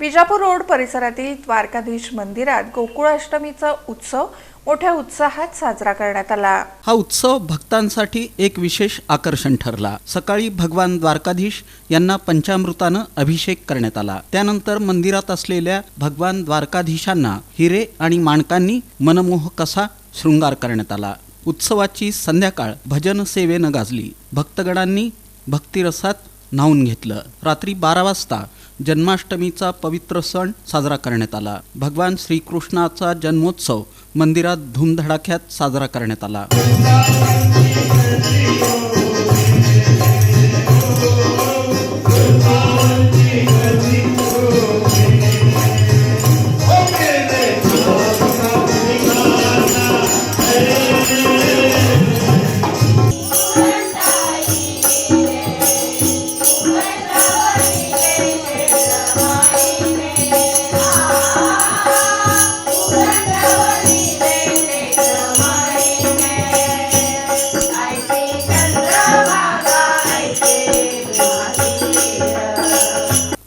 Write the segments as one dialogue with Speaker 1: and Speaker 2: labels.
Speaker 1: Vijapur road परिसरातील द्वारकाधीश मंदिरात गोकुळाष्टमीचा उत्सव मोठ्या उत्साहात साजरा करण्यात आला.
Speaker 2: हा उत्सव भक्तांसाठी एक विशेष आकर्षण ठरला. सकाळी भगवान द्वारकाधीश यांना पंचामृतानं अभिषेक करण्यात आला. त्यानंतर मंदिरात असलेल्या भगवान द्वारकाधीशांना हिरे आणि माणकांनी मनमोहक असा शृंगार करण्यात आला. उत्सवाची संध्याकाळ भजन सेवेनं गाजली. भक्तगणांनी भक्तिरसात न्हावून घेतलं. रात्री बारा वाजता जन्माष्टमीचा पवित्र सण साजरा करण्यात आला. भगवान श्रीकृष्णाचा जन्मोत्सव मंदिरात धूमधडाक्यात साजरा करण्यात आला.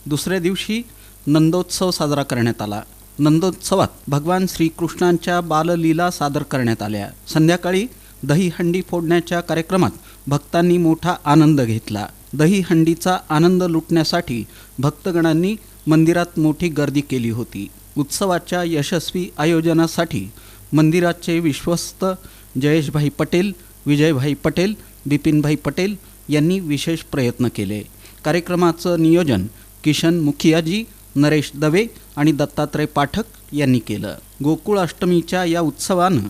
Speaker 2: दुसऱ्या दिवशी नंदोत्सव साजरा करण्यात आला. नंदोत्सवात भगवान श्रीकृष्णांच्या बाललीला सादर करण्यात आल्या. संध्याकाळी दहीहंडी फोडण्याच्या कार्यक्रमात भक्तांनी मोठा आनंद घेतला. दहीहंडीचा आनंद लुटण्यासाठी भक्तगणांनी मंदिरात मोठी गर्दी केली होती. उत्सवाच्या यशस्वी आयोजनासाठी मंदिराचे विश्वस्त जयेशभाई पटेल विजयभाई पटेल बिपिनभाई पटेल यांनी विशेष प्रयत्न केले. कार्यक्रमाचं नियोजन किशन मुखियाजी नरेश दवे आणि दत्तात्रय पाठक यांनी केलं. गोकुळ अष्टमीच्या या उत्सवानं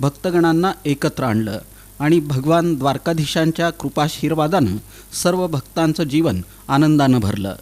Speaker 2: भक्तगणांना एकत्र आणलं आणि भगवान द्वारकाधीशांच्या कृपाशीर्वादानं सर्व भक्तांचं जीवन आनंदानं भरलं.